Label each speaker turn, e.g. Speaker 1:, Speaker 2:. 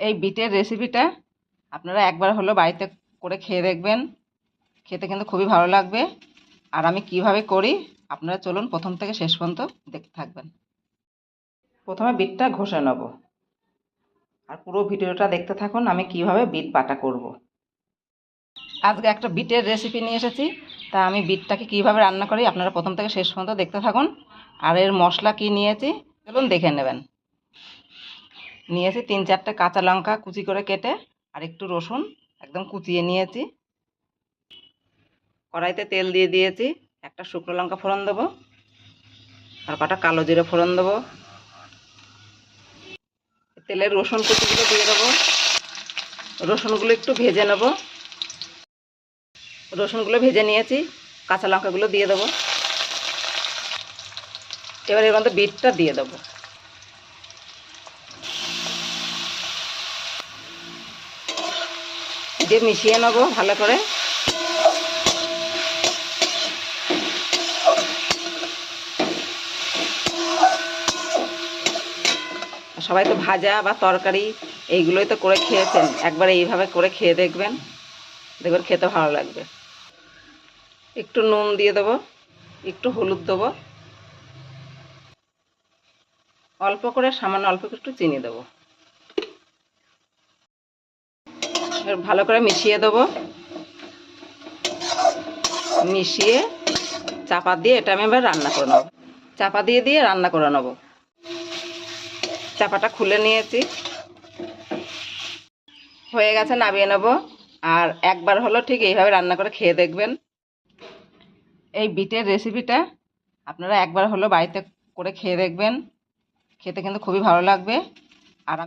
Speaker 1: এই বিটের রেসিপিটা আপনারা একবার হলো বাড়িতে করে খেয়ে দেখবেন। খেতে কিন্তু খুবই ভালো লাগবে। আর আমি কীভাবে করি আপনারা চলুন প্রথম থেকে শেষ পর্যন্ত দেখতে থাকবেন। প্রথমে বিটটা ঘষে নেব। আর পুরো ভিডিওটা দেখতে থাকুন আমি কীভাবে বিট বাটা করব। আজকে একটা বিটের রেসিপি নিয়ে এসেছি। তা আমি বিটটাকে কীভাবে রান্না করি আপনারা প্রথম থেকে শেষ পর্যন্ত দেখতে থাকুন। আর এর মশলা কি নিয়েছি, চলুন দেখে নেবেন। নিয়েছি তিন চারটে কাঁচা লঙ্কা কুচি করে কেটে আর একটু রসুন একদম কুচিয়ে নিয়েছি। কড়াইতে তেল দিয়ে দিয়েছি। একটা শুকনো লঙ্কা ফোড়ন দেবো আর কটা কালো জিরে ফোড়ন দেবো। তেলে রসুন কুচিগুলো দিয়ে দেবো। রসুনগুলো একটু ভেজে নেব। রসুনগুলো ভেজে নিয়েছি। কাঁচা লঙ্কাগুলো দিয়ে দেবো। এবার এর মধ্যে বিটটা দিয়ে দেবো। দিয়ে মিশিয়ে নেব ভালো করে। সবাই তো ভাজা বা তরকারি এইগুলোই তো করে খেয়েছেন। একবার এইভাবে করে খেয়ে দেখবেন। দেখবেন খেতে ভালো লাগবে। একটু নুন দিয়ে দেবো, একটু হলুদ দেবো। অল্প করে, সামান্য অল্প একটু চিনি দেবো এবার ভালো করে মিশিয়ে দেবো। মিশিয়ে চাপা দিয়ে এটা আমি এবার রান্না করে নেব। চাপা দিয়ে দিয়ে রান্না করে নেব। চাপাটা খুলে নিয়েছি। হয়ে গেছে, নামিয়ে নেব। আর একবার হলো ঠিক এইভাবে রান্না করে খেয়ে দেখবেন। এই বিটের রেসিপিটা আপনারা একবার হলো বাড়িতে করে খেয়ে দেখবেন। খেতে কিন্তু খুবই ভালো লাগবে। আর